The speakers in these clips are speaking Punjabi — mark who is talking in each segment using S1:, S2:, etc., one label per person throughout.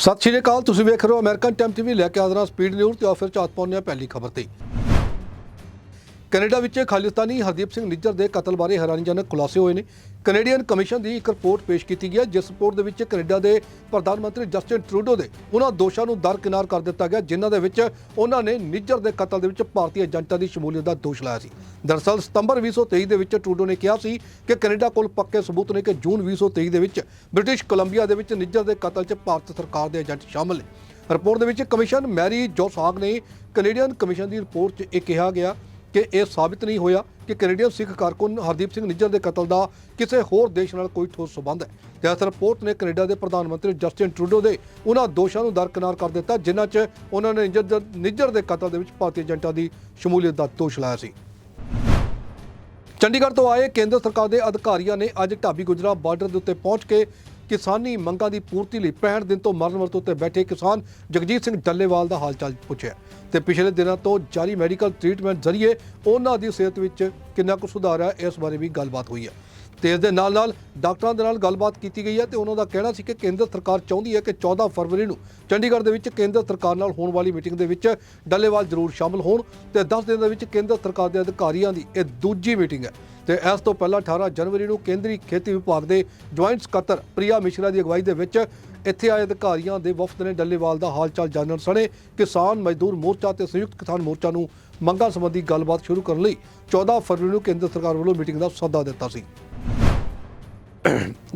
S1: ਸਤਿ ਸ਼੍ਰੀ ਅਕਾਲ, ਤੁਸੀਂ ਵੇਖ ਰਹੇ ਹੋ ਅਮਰੀਕਨ ਟਾਈਮ ਟੀਵੀ। ਲੈ ਕੇ ਆਦਰਾ ਸਪੀਡ ਨਿਊਜ਼ ਤੇ ਆਫਰ ਚਾਤ ਪਾਉਂਦੇ ਹਾਂ ਪਹਿਲੀ ਖਬਰ ਤੇ। ਕੈਨੇਡਾ ਵਿੱਚ ਖਾਲਿਸਤਾਨੀ ਹਰਦੀਪ ਸਿੰਘ ਨਿੱਜਰ ਦੇ ਕਤਲ ਬਾਰੇ ਹੈਰਾਨੀਜਨਕ ਖੁਲਾਸੇ ਹੋਏ ਨੇ। ਕੈਨੇਡੀਅਨ ਕਮਿਸ਼ਨ ਦੀ ਇੱਕ ਰਿਪੋਰਟ ਪੇਸ਼ ਕੀਤੀ ਗਈ ਹੈ, ਜਿਸ ਰਿਪੋਰਟ ਦੇ ਵਿੱਚ ਕੈਨੇਡਾ ਦੇ ਪ੍ਰਧਾਨ ਮੰਤਰੀ ਜਸਟਿਨ ਟਰੂਡੋ ਦੇ ਉਹਨਾਂ ਦੋਸ਼ਾਂ ਨੂੰ ਦਰਕਿਨਾਰ ਕਰ ਦਿੱਤਾ ਗਿਆ, ਜਿਨ੍ਹਾਂ ਦੇ ਵਿੱਚ ਉਹਨਾਂ ਨੇ ਨਿੱਜਰ ਦੇ ਕਤਲ ਦੇ ਵਿੱਚ ਭਾਰਤੀ ਏਜੰਟਾਂ ਦੀ ਸ਼ਮੂਲੀਅਤ ਦਾ ਦੋਸ਼ ਲਾਇਆ ਸੀ। ਦਰਅਸਲ, ਸਤੰਬਰ 2023 ਦੇ ਵਿੱਚ ਟਰੂਡੋ ਨੇ ਕਿਹਾ ਸੀ ਕਿ ਕੈਨੇਡਾ ਕੋਲ ਪੱਕੇ ਸਬੂਤ ਨੇ ਕਿ ਜੂਨ 2023 ਦੇ ਵਿੱਚ ਬ੍ਰਿਟਿਸ਼ ਕੋਲੰਬੀਆ ਦੇ ਵਿੱਚ ਨਿੱਜਰ ਦੇ ਕਤਲ 'ਚ ਭਾਰਤ ਸਰਕਾਰ ਦੇ ਏਜੰਟ ਸ਼ਾਮਲ ਨੇ। ਰਿਪੋਰਟ ਦੇ ਵਿੱਚ ਕਮਿਸ਼ਨ ਮੈਰੀ ਜੋਸਾਗ ਨੇ ਕੈਨੇਡੀਅਨ ਕਮਿਸ਼ਨ ਦੀ ਰਿਪੋਰਟ 'ਚ ਇਹ ਕਿਹਾ ਗਿਆ ਕਿ ਇਹ ਸਾਬਿਤ ਨਹੀਂ ਹੋਇਆ ਕਿ ਕੈਨੇਡੀਅਨ ਸਿੱਖ ਕਾਰਕੁਨ ਹਰਦੀਪ ਸਿੰਘ ਨਿੱਜਰ ਦੇ ਕਤਲ ਦਾ ਕਿਸੇ ਹੋਰ ਦੇਸ਼ ਨਾਲ ਕੋਈ ਠੋਸ ਸਬੰਧ ਹੈ। ਤੇ ਇਸ ਰਿਪੋਰਟ ਨੇ ਕੈਨੇਡਾ ਦੇ ਪ੍ਰਧਾਨ ਮੰਤਰੀ ਜਸਟਿਨ ਟਰੂਡੋ ਦੇ ਉਹਨਾਂ ਦੋਸ਼ਾਂ ਨੂੰ ਦਰਕਨਾਰ ਕਰ ਦਿੱਤਾ, ਜਿਨ੍ਹਾਂ 'ਚ ਉਹਨਾਂ ਨੇ ਨਿੱਜਰ ਨਿੱਜਰ ਦੇ ਕਤਲ ਦੇ ਵਿੱਚ ਭਾਰਤੀ ਏਜੰਟਾਂ ਦੀ ਸ਼ਮੂਲੀਅਤ ਦਾ ਦੋਸ਼ ਲਾਇਆ ਸੀ। ਚੰਡੀਗੜ੍ਹ ਤੋਂ ਆਏ ਕੇਂਦਰ ਸਰਕਾਰ ਦੇ ਅਧਿਕਾਰੀਆਂ ਨੇ ਅੱਜ ਢਾਬੀ ਗੁਜਰਾ ਬਾਰਡਰ ਦੇ ਉੱਤੇ ਪਹੁੰਚ ਕੇ ਕਿਸਾਨੀ ਮੰਗਾਂ ਦੀ ਪੂਰਤੀ ਲਈ 65 ਦਿਨ ਤੋਂ ਮਰਨ ਵਰਤ ਉੱਤੇ ਬੈਠੇ ਕਿਸਾਨ ਜਗਜੀਤ ਸਿੰਘ ਡੱਲੇਵਾਲ ਦਾ ਹਾਲ ਚਾਲ ਪੁੱਛਿਆ। ਤੇ ਪਿਛਲੇ ਦਿਨਾਂ ਤੋਂ ਜਾਰੀ ਮੈਡੀਕਲ ਟ੍ਰੀਟਮੈਂਟ ਜ਼ਰੀਏ ਉਹਨਾਂ ਦੀ ਸਿਹਤ ਵਿੱਚ ਕਿੰਨਾ ਕੁ ਸੁਧਾਰ ਹੈ, ਇਸ ਬਾਰੇ ਵੀ ਗੱਲਬਾਤ ਹੋਈ ਹੈ। ਤੇ ਇਸ ਦੇ ਨਾਲ ਨਾਲ ਡਾਕਟਰਾਂ ਦੇ ਨਾਲ ਗੱਲਬਾਤ ਕੀਤੀ ਗਈ ਹੈ ਤੇ ਉਹਨਾਂ ਦਾ ਕਹਿਣਾ ਸੀ ਕਿ ਕੇਂਦਰ ਸਰਕਾਰ ਚਾਹੁੰਦੀ ਹੈ ਕਿ 14 ਫਰਵਰੀ ਨੂੰ ਚੰਡੀਗੜ੍ਹ ਦੇ ਵਿੱਚ ਕੇਂਦਰ ਸਰਕਾਰ ਨਾਲ ਹੋਣ ਵਾਲੀ ਮੀਟਿੰਗ ਦੇ ਵਿੱਚ ਡੱਲੇਵਾਲ ਜ਼ਰੂਰ ਸ਼ਾਮਲ ਹੋਣ ਤੇ 10 ਦਿਨ ਦੇ ਵਿੱਚ ਕੇਂਦਰ ਸਰਕਾਰ ਦੇ ਅਧਿਕਾਰੀਆਂ ਦੀ ਇਹ ਦੂਜੀ ਮੀਟਿੰਗ ਹੈ। ਤੇ ਇਸ ਤੋਂ ਪਹਿਲਾਂ 18 ਜਨਵਰੀ ਨੂੰ ਕੇਂਦਰੀ ਖੇਤੀ ਵਿਭਾਗ ਦੇ ਜੁਆਇੰਟ ਸਕੱਤਰ ਪ੍ਰਿਆ ਮਿਸ਼ਰਾ ਦੀ ਅਗਵਾਈ ਦੇ ਵਿੱਚ ਇੱਥੇ ਆਏ ਅਧਿਕਾਰੀਆਂ ਦੇ ਵਫਦ ਨੇ ਡੱਲੇਵਾਲ ਦਾ ਹਾਲਚਾਲ ਜਾਣਨ ਸਣੇ। ਕਿਸਾਨ ਮਜ਼ਦੂਰ ਮੋਰਚਾ ਤੇ ਸੰਯੁਕਤ ਕਿਸਾਨ ਮੋਰਚਾ ਨੂੰ ਮੰਗਾਂ ਸੰਬੰਧੀ ਗੱਲਬਾਤ ਸ਼ੁਰੂ ਕਰਨ ਲਈ 14 ਫਰਵਰੀ ਨੂੰ ਕੇਂਦਰ ਸਰਕਾਰ ਵੱਲੋਂ ਮੀਟਿੰਗ ਦਾ ਸੱਦਾ ਦਿੱਤਾ ਸੀ।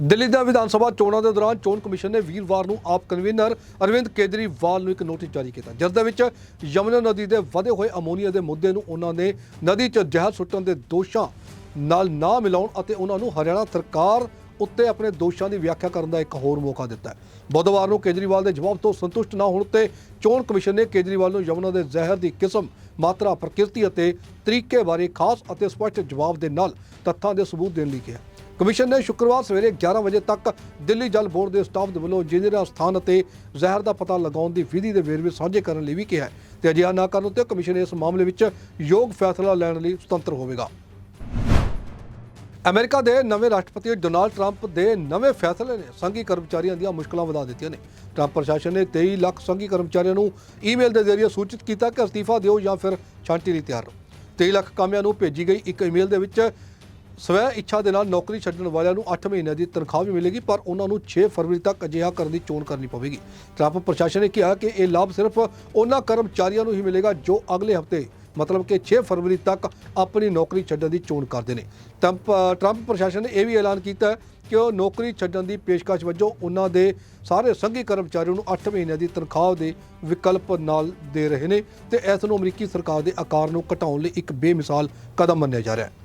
S1: ਦਿੱਲੀ ਦਾ ਵਿਧਾਨ ਸਭਾ ਚੋਣਾਂ ਦੇ ਦੌਰਾਨ ਚੋਣ ਕਮਿਸ਼ਨ ਨੇ ਵੀਰਵਾਰ ਨੂੰ ਆਪ ਕਨਵੀਨਰ ਅਰਵਿੰਦ ਕੇਜਰੀਵਾਲ ਨੂੰ ਇੱਕ ਨੋਟਿਸ ਜਾਰੀ ਕੀਤਾ। ਜਿਸ ਦੇ ਵਿੱਚ ਯਮੁਨਾ ਨਦੀ ਦੇ ਵਧੇ ਹੋਏ ਅਮੋਨੀਆ ਦੇ ਮੁੱਦੇ ਨੂੰ ਉਹਨਾਂ ਨੇ ਨਦੀ 'ਚ ਜ਼ਹਿਰ ਸੁੱਟਣ ਦੇ ਦੋਸ਼ਾਂ ਨਾਲ ਨਾ ਮਿਲਾਉਣ ਅਤੇ ਉਹਨਾਂ ਨੂੰ ਹਰਿਆਣਾ ਸਰਕਾਰ ਉੱਤੇ ਆਪਣੇ ਦੋਸ਼ਾਂ ਦੀ ਵਿਆਖਿਆ ਕਰਨ ਦਾ ਇੱਕ ਹੋਰ ਮੌਕਾ ਦਿੱਤਾ ਹੈ। ਬੁੱਧਵਾਰ ਨੂੰ ਕੇਜਰੀਵਾਲ ਦੇ ਜਵਾਬ ਤੋਂ ਸੰਤੁਸ਼ਟ ਨਾ ਹੋਣ ਤੇ ਚੋਣ ਕਮਿਸ਼ਨ ਨੇ ਕੇਜਰੀਵਾਲ ਨੂੰ ਯਮੁਨਾ ਦੇ ਜ਼ਹਿਰ ਦੀ ਕਿਸਮ, ਮਾਤਰਾ, ਪ੍ਰਕਿਰਤੀ ਅਤੇ ਤਰੀਕੇ ਬਾਰੇ ਖਾਸ ਅਤੇ ਸਪਸ਼ਟ ਜਵਾਬ ਦੇ ਨਾਲ ਤੱਥਾਂ ਦੇ ਸਬੂਤ ਦੇਣ ਲਈ ਕਿਹਾ। ਕਮਿਸ਼ਨ ਨੇ ਸ਼ੁੱਕਰਵਾਰ ਸਵੇਰੇ 11 ਵਜੇ ਤੱਕ ਦਿੱਲੀ ਜਲ ਬੋਰਡ ਦੇ ਸਟਾਫ ਦੇ ਵੱਲੋਂ ਇੰਜੀਨੀਅਰਾਂ ਸਥਾਨ ਅਤੇ ਜ਼ਹਿਰ ਦਾ ਪਤਾ ਲਗਾਉਣ ਦੀ ਵਿਧੀ ਦੇ ਵੇਰਵੇ ਸਾਂਝੇ ਕਰਨ ਲਈ ਵੀ ਕਿਹਾ ਹੈ। ਤੇ ਅਜਿਹਾ ਨਾ ਕਰਨ ਉੱਤੇ ਕਮਿਸ਼ਨ ਇਸ ਮਾਮਲੇ ਵਿੱਚ ਯੋਗ ਫੈਸਲਾ ਲੈਣ ਲਈ ਸੁਤੰਤਰ ਹੋਵੇਗਾ। ਅਮਰੀਕਾ ਦੇ ਨਵੇਂ ਰਾਸ਼ਟਰਪਤੀ ਡੋਨਾਲਡ ਟਰੰਪ ਦੇ ਨਵੇਂ ਫੈਸਲੇ ਨੇ ਸੰਘੀ ਕਰਮਚਾਰੀਆਂ ਦੀਆਂ ਮੁਸ਼ਕਲਾਂ ਵਧਾ ਦਿੱਤੀਆਂ ਨੇ। ਟਰੰਪ ਪ੍ਰਸ਼ਾਸਨ ਨੇ 23 ਲੱਖ ਸੰਘੀ ਕਰਮਚਾਰੀਆਂ ਨੂੰ ਈਮੇਲ ਦੇ ਜ਼ਰੀਏ ਸੂਚਿਤ ਕੀਤਾ ਕਿ ਅਸਤੀਫਾ ਦਿਓ ਜਾਂ ਫਿਰ ਛਾਂਟੀ ਲਈ ਤਿਆਰ ਰਹੋ। 23 ਲੱਖ ਕਾਮਿਆਂ ਨੂੰ ਭੇਜੀ ਗਈ ਇੱਕ ਈਮੇਲ ਦੇ ਵਿੱਚ ਸਵੈ ਇੱਛਾ ਦੇ ਨਾਲ ਨੌਕਰੀ ਛੱਡਣ ਵਾਲਿਆਂ ਨੂੰ 8 ਮਹੀਨਿਆਂ ਦੀ ਤਨਖਾਹ ਵੀ ਮਿਲੇਗੀ, ਪਰ ਉਹਨਾਂ ਨੂੰ 6 ਫਰਵਰੀ ਤੱਕ ਅਜਿਹਾ ਕਰਨ ਦੀ ਚੋਣ ਕਰਨੀ ਪਵੇਗੀ। ਟਰੰਪ ਪ੍ਰਸ਼ਾਸਨ ਨੇ ਕਿਹਾ ਕਿ ਇਹ ਲਾਭ ਸਿਰਫ ਉਹਨਾਂ ਕਰਮਚਾਰੀਆਂ ਨੂੰ ਹੀ ਮਿਲੇਗਾ ਜੋ ਅਗਲੇ ਹਫ਼ਤੇ ਮਤਲਬ ਕਿ 6 ਫਰਵਰੀ ਤੱਕ ਆਪਣੀ ਨੌਕਰੀ ਛੱਡਣ ਦੀ ਚੋਣ ਕਰਦੇ ਨੇ। ਟਰੰਪ ਟਰੰਪ ਪ੍ਰਸ਼ਾਸਨ ਨੇ ਇਹ ਵੀ ਐਲਾਨ ਕੀਤਾ ਹੈ ਕਿ ਉਹ ਨੌਕਰੀ ਛੱਡਣ ਦੀ ਪੇਸ਼ਕਸ਼ ਵਜੋਂ ਉਹਨਾਂ ਦੇ ਸਾਰੇ ਸੰਘੀ ਕਰਮਚਾਰੀਆਂ ਨੂੰ 8 ਮਹੀਨਿਆਂ ਦੀ ਤਨਖਾਹ ਦੇ ਵਿਕਲਪ ਨਾਲ ਦੇ ਰਹੇ ਨੇ ਤੇ ਇਸ ਨੂੰ ਅਮਰੀਕੀ ਸਰਕਾਰ ਦੇ ਆਕਾਰ ਨੂੰ ਘਟਾਉਣ ਲਈ ਇੱਕ ਬੇਮਿਸਾਲ ਕਦਮ ਮੰਨਿਆ ਜਾ ਰਿਹਾ ਹੈ।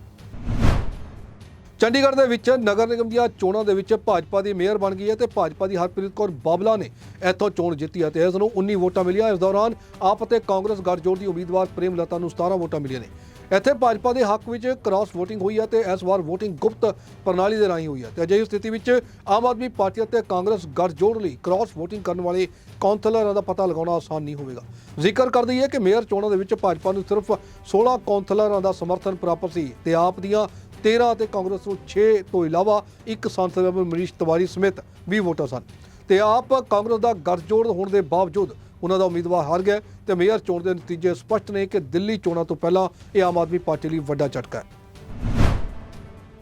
S1: ਚੰਡੀਗੜ੍ਹ ਦੇ ਵਿੱਚ ਨਗਰ ਨਿਗਮ ਦੀਆਂ ਚੋਣਾਂ ਦੇ ਵਿੱਚ ਭਾਜਪਾ ਦੀ ਮੇਅਰ ਬਣ ਗਈ ਹੈ ਤੇ ਭਾਜਪਾ ਦੀ ਹਰਪ੍ਰੀਤ ਕੌਰ ਬਾਬਲਾ ਨੇ ਇੱਥੋਂ ਚੋਣ ਜਿੱਤੀ ਹੈ ਤੇ ਇਸ ਨੂੰ 19 ਵੋਟਾਂ ਮਿਲੀਆਂ। ਇਸ ਦੌਰਾਨ ਆਪ ਅਤੇ ਕਾਂਗਰਸ ਗੱਠਜੋੜ ਦੀ ਉਮੀਦਵਾਰ ਪ੍ਰੇਮ ਲਤਾ ਨੂੰ 17 ਵੋਟਾਂ ਮਿਲੀਆਂ ਨੇ। ਇੱਥੇ ਭਾਜਪਾ ਦੇ ਹੱਕ ਵਿੱਚ ਕ੍ਰਾਸ VOTING ਹੋਈ ਹੈ ਤੇ ਇਸ ਵਾਰ VOTING ਗੁਪਤ ਪ੍ਰਣਾਲੀ ਦੇ ਰਾਹੀਂ ਹੋਈ ਹੈ ਤੇ ਅਜਿਹੀ ਸਥਿਤੀ ਵਿੱਚ ਆਮ ਆਦਮੀ ਪਾਰਟੀ ਅਤੇ ਕਾਂਗਰਸ ਗੱਠਜੋੜ ਲਈ ਕ੍ਰਾਸ VOTING ਕਰਨ ਵਾਲੇ ਕੌਂਸਲਰਾਂ ਦਾ ਪਤਾ ਲਗਾਉਣਾ ਆਸਾਨ ਨਹੀਂ ਹੋਵੇਗਾ। ਜ਼ਿਕਰ ਕਰ ਦਈਏ ਕਿ ਮੇਅਰ ਚੋਣਾਂ ਦੇ ਵਿੱਚ ਭਾਜਪਾ ਨੂੰ ਸਿਰਫ 16 ਕੌਂਸਲਰਾਂ ਦਾ ਸਮਰਥਨ ਪ੍ਰਾਪਤ ਸੀ ਤੇ ਆਪ ਦੀਆਂ 13 ਅਤੇ ਕਾਂਗਰਸ ਨੂੰ 6 ਤੋਂ ਇਲਾਵਾ ਇੱਕ ਸੰਸਦ ਮੈਂਬਰ ਮਨੀਸ਼ ਤਿਵਾਰੀ ਸਮੇਤ 20 ਵੋਟਾਂ ਸਨ। ਤੇ ਆਪ ਕਾਂਗਰਸ ਦਾ ਗੱਠਜੋੜ ਹੋਣ ਦੇ ਬਾਵਜੂਦ ਉਹਨਾਂ ਦਾ ਉਮੀਦਵਾਰ ਹਾਰ ਗਿਆ ਤੇ ਮੇਅਰ ਚੋਣ ਦੇ ਨਤੀਜੇ ਸਪਸ਼ਟ ਨੇ ਕਿ ਦਿੱਲੀ ਚੋਣਾਂ ਤੋਂ ਪਹਿਲਾਂ ਇਹ ਆਮ ਆਦਮੀ ਪਾਰਟੀ ਲਈ ਵੱਡਾ ਝਟਕਾ ਹੈ।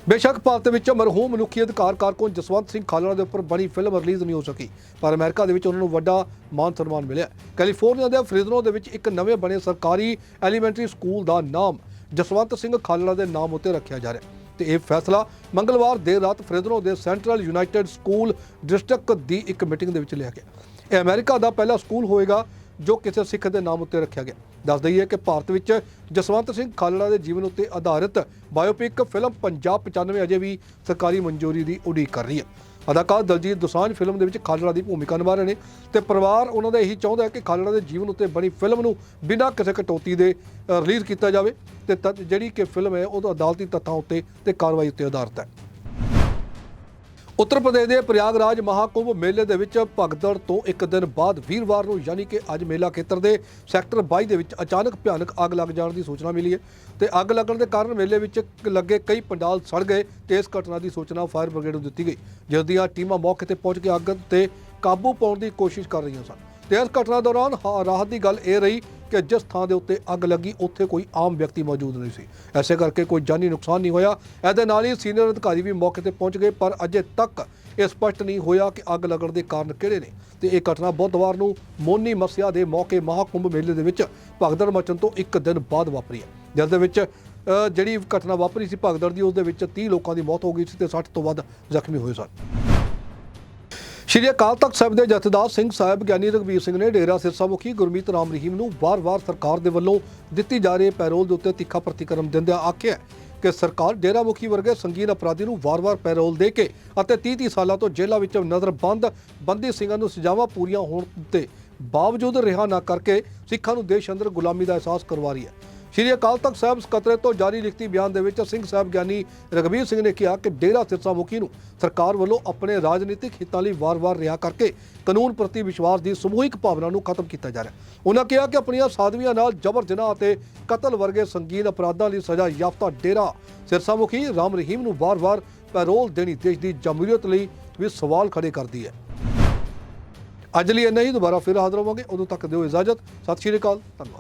S1: ਬੇਸ਼ੱਕ ਭਾਰਤ ਵਿੱਚ ਮਰਹੂਮ ਮਨੁੱਖੀ ਅਧਿਕਾਰ ਕਾਰਕੁਨ ਜਸਵੰਤ ਸਿੰਘ ਖਾਲੜਾ ਦੇ ਉੱਪਰ ਬਣੀ ਫਿਲਮ ਰਿਲੀਜ਼ ਨਹੀਂ ਹੋ ਸਕੀ, ਪਰ ਅਮਰੀਕਾ ਦੇ ਵਿੱਚ ਉਹਨਾਂ ਨੂੰ ਵੱਡਾ ਮਾਨ ਸਨਮਾਨ ਮਿਲਿਆ ਕੈਲੀਫੋਰਨੀਆ ਦੇ ਫ੍ਰਿਜ਼ਨੋ ਦੇ ਵਿੱਚ ਇੱਕ ਨਵੇਂ ਬਣੇ ਸਰਕਾਰੀ ਐਲੀਮੈਂਟਰੀ ਸਕੂਲ ਦਾ ਨਾਮ ਜਸਵੰਤ ਸਿੰਘ ਖਾਲੜਾ ਦੇ ਨਾਮ ਉੱਤੇ ਰੱਖਿਆ ਜਾ ਰਿਹਾ ਤੇ ਇਹ ਫੈਸਲਾ ਮੰਗਲਵਾਰ ਦੇਰ ਰਾਤ ਫ੍ਰਿਜ਼ਨੋ ਦੇ ਸੈਂਟਰਲ ਯੂਨਾਈਟਿਡ ਸਕੂਲ ਡਿਸਟ੍ਰਿਕਟ ਦੀ ਇੱਕ ਮੀਟਿੰਗ ਦੇ ਵਿੱਚ ਲਿਆ ਗਿਆ। ਇਹ ਅਮਰੀਕਾ ਦਾ ਪਹਿਲਾ ਸਕੂਲ ਹੋਏਗਾ ਜੋ ਕਿਸੇ ਸਿੱਖ ਦੇ ਨਾਮ ਉੱਤੇ ਰੱਖਿਆ ਗਿਆ। ਦੱਸ ਦਈਏ ਕਿ ਭਾਰਤ ਵਿੱਚ ਜਸਵੰਤ ਸਿੰਘ ਖਾਲੜਾ ਦੇ ਜੀਵਨ ਉੱਤੇ ਆਧਾਰਿਤ ਬਾਇਓਪਿਕ ਫਿਲਮ ਪੰਜਾਬ 95 ਅਜੇ ਵੀ ਸਰਕਾਰੀ ਮਨਜ਼ੂਰੀ ਦੀ ਉਡੀਕ ਕਰ ਰਹੀ ਹੈ। ਅਦਾਕਾਰ ਦਲਜੀਤ ਦੋਸਾਂਝ ਫਿਲਮ ਦੇ ਵਿੱਚ ਖਾਲੜਾ ਦੀ ਭੂਮਿਕਾ ਨਿਭਾ ਰਹੇ ਨੇ ਤੇ ਪਰਿਵਾਰ ਉਹਨਾਂ ਦਾ ਇਹੀ ਚਾਹੁੰਦਾ ਹੈ ਕਿ ਖਾਲੜਾ ਦੇ ਜੀਵਨ ਉੱਤੇ ਬਣੀ ਫਿਲਮ ਨੂੰ ਬਿਨਾਂ ਕਿਸੇ ਕਟੌਤੀ ਦੇ ਰਿਲੀਜ਼ ਕੀਤਾ ਜਾਵੇ ਤੇ ਤੱਥ- ਜਿਹੜੀ ਕਿ ਫਿਲਮ ਹੈ ਉਹ ਅਦਾਲਤੀ ਤੱਥਾਂ ਉੱਤੇ ਤੇ ਕਾਰਵਾਈ ਉੱਤੇ ਆਧਾਰਿਤ ਹੈ। ਉੱਤਰ ਪ੍ਰਦੇਸ਼ ਦੇ ਪ੍ਰਯਾਗਰਾਜ ਮਹਾਕੁੰਭ ਮੇਲੇ ਦੇ ਵਿੱਚ ਭਗਦੜ ਤੋਂ ਇੱਕ ਦਿਨ ਬਾਅਦ ਵੀਰਵਾਰ ਨੂੰ ਯਾਨੀ ਕਿ ਅੱਜ ਮੇਲਾ ਖੇਤਰ ਦੇ ਸੈਕਟਰ 22 ਦੇ ਵਿੱਚ ਅਚਾਨਕ ਭਿਆਨਕ ਅੱਗ ਲੱਗ ਜਾਣ ਦੀ ਸੂਚਨਾ ਮਿਲੀ ਹੈ ਤੇ ਅੱਗ ਲੱਗਣ ਦੇ ਕਾਰਨ ਮੇਲੇ ਵਿੱਚ ਲੱਗੇ ਕਈ ਪੰਡਾਲ ਸੜ ਗਏ ਤੇ ਇਸ ਘਟਨਾ ਦੀ ਸੂਚਨਾ ਫਾਇਰ ਬ੍ਰਿਗੇਡ ਨੂੰ ਦਿੱਤੀ ਗਈ, ਜਿਸ ਦੀਆਂ ਟੀਮਾਂ ਮੌਕੇ ਤੇ ਪਹੁੰਚ ਕੇ ਅੱਗ ਤੇ ਕਾਬੂ ਪਾਉਣ ਦੀ ਕੋਸ਼ਿਸ਼ ਕਰ ਰਹੀਆਂ ਸਨ। ਤੇ ਇਸ ਘਟਨਾ ਦੌਰਾਨ ਹਾ- ਰਾਹਤ ਦੀ ਗੱਲ ਇਹ ਰਹੀ ਕਿ ਜਿਸ ਥਾਂ ਦੇ ਉੱਤੇ ਅੱਗ ਲੱਗੀ, ਉੱਥੇ ਕੋਈ ਆਮ ਵਿਅਕਤੀ ਮੌਜੂਦ ਨਹੀਂ ਸੀ। ਐਸੇ ਕਰਕੇ ਕੋਈ ਜਾਨੀ ਨੁਕਸਾਨ ਨਹੀਂ ਹੋਇਆ। ਇਹਦੇ ਨਾਲ ਹੀ ਸੀਨੀਅਰ ਅਧਿਕਾਰੀ ਵੀ ਮੌਕੇ ਤੇ ਪਹੁੰਚ ਗਏ, ਪਰ ਅਜੇ ਤੱਕ ਇਹ ਸਪਸ਼ਟ ਨਹੀਂ ਹੋਇਆ ਕਿ ਅੱਗ ਲੱਗਣ ਦੇ ਕਾਰਨ ਕਿਹੜੇ ਨੇ। ਤੇ ਇਹ ਘਟਨਾ ਬੁੱਧਵਾਰ ਨੂੰ ਮੋਨੀ ਮਸਿਆ ਦੇ ਮੌਕੇ ਮਹਾਕੁੰਭ ਮੇਲੇ ਦੇ ਵਿੱਚ ਭਗਦੜ ਮਚਣ ਤੋਂ ਇੱਕ ਦਿਨ ਬਾਅਦ ਵਾਪਰੀ ਹੈ। ਜਿਸ ਦੇ ਵਿੱਚ ਜਿਹੜੀ ਘਟਨਾ ਵਾਪਰੀ ਸੀ ਭਗਦੜ ਦੀ, ਉਸ ਦੇ ਵਿੱਚ 30 ਲੋਕਾਂ ਦੀ ਮੌਤ ਹੋ ਗਈ ਸੀ ਤੇ 60 ਤੋਂ ਵੱਧ ਜ਼ਖਮੀ ਹੋਏ ਸਨ। ਸ਼੍ਰੀ ਅਕਾਲ ਤਖਤ ਸਾਹਿਬ ਦੇ ਜਥੇਦਾਰ ਸਿੰਘ ਸਾਹਿਬ, ਗਿਆਨੀ ਰਘਵੀਰ ਸਿੰਘ ਨੇ ਡੇਰਾ ਸਿਰਸਾ ਮੁਖੀ ਗੁਰਮੀਤ ਰਾਮ ਰਹੀਮ ਨੂੰ ਵਾਰ-ਵਾਰ ਸਰਕਾਰ ਦੇ ਵੱਲੋਂ ਦਿੱਤੀ ਜਾ ਰਹੀ ਪੈਰੋਲ ਦੇ ਉੱਤੇ ਤਿੱਖਾ ਪ੍ਰਤੀਕਰਮ ਦਿੰਦਿਆਂ ਆਖਿਆ ਕਿ ਸਰਕਾਰ ਡੇਰਾ ਮੁਖੀ ਵਰਗੇ ਸੰਗੀਨ ਅਪਰਾਧੀ ਨੂੰ ਵਾਰ-ਵਾਰ ਪੈਰੋਲ ਦੇ ਕੇ ਅਤੇ 30-30 ਸਾਲਾਂ ਤੋਂ ਜੇਲ੍ਹਾਂ ਵਿੱਚ ਨਜ਼ਰਬੰਦ ਬੰਦੀ ਸਿੰਘਾਂ ਨੂੰ ਸਜ਼ਾਵਾਂ ਪੂਰੀਆਂ ਹੋਣ ਤੇ ਬਾਵਜੂਦ ਰਿਹਾ ਨਾ ਕਰਕੇ ਸਿੱਖਾਂ ਨੂੰ ਦੇਸ਼ ਅੰਦਰ ਗੁਲਾਮੀ ਦਾ ਅਹਿਸਾਸ ਕਰਵਾ ਰਹੀ ਹੈ। ਸ਼੍ਰੀ ਅਕਾਲ ਤਖਤ ਸਾਹਿਬ ਸਕੱਤਰੇ ਤੋਂ ਜਾਰੀ ਲਿਖਤੀ ਬਿਆਨ ਦੇ ਵਿੱਚ ਸਿੰਘ ਸਾਹਿਬ ਗਿਆਨੀ ਰਗਵੀਰ ਸਿੰਘ ਨੇ ਕਿਹਾ ਕਿ ਡੇਰਾ ਸਿਰਸਾ ਮੁਖੀ ਨੂੰ ਸਰਕਾਰ ਵੱਲੋਂ ਆਪਣੇ ਰਾਜਨੀਤਿਕ ਹਿੱਤਾਂ ਲਈ ਵਾਰ-ਵਾਰ ਰਿਹਾ ਕਰਕੇ ਕਾਨੂੰਨ ਪ੍ਰਤੀ ਵਿਸ਼ਵਾਸ ਦੀ ਸਮੂਹਿਕ ਭਾਵਨਾ ਨੂੰ ਖਤਮ ਕੀਤਾ ਜਾ ਰਿਹਾ ਹੈ। ਉਹਨਾਂ ਕਿਹਾ ਕਿ ਆਪਣੀਆਂ ਸਾਧਵੀਆਂ ਨਾਲ ਜਬਰ ਜਨਾਹ ਅਤੇ ਕਤਲ ਵਰਗੇ ਸੰਗੀਨ ਅਪਰਾਧਾਂ ਲਈ ਸਜ਼ਾ ਯਾਫਤਾ ਡੇਰਾ ਸਿਰਸਾ ਮੁਖੀ ਰਾਮ ਰਹੀਮ ਨੂੰ ਵਾਰ-ਵਾਰ ਪੈਰੋਲ ਦੇਣੀ ਦੇਸ਼ ਦੀ ਜਮਹੂਰੀਅਤ ਲਈ ਵੀ ਸਵਾਲ ਖੜੇ ਕਰਦੀ ਹੈ। ਅੱਜ ਲਈ ਇੰਨਾ ਹੀ, ਦੁਬਾਰਾ ਫਿਰ ਹਾਜ਼ਰ ਹੋਵਾਂਗੇ। ਉਦੋਂ ਤੱਕ ਦਿਓ ਇਜਾਜ਼ਤ। ਸਤਿ ਸ਼੍ਰੀ ਅਕਾਲ। ਧੰਨਵਾਦ।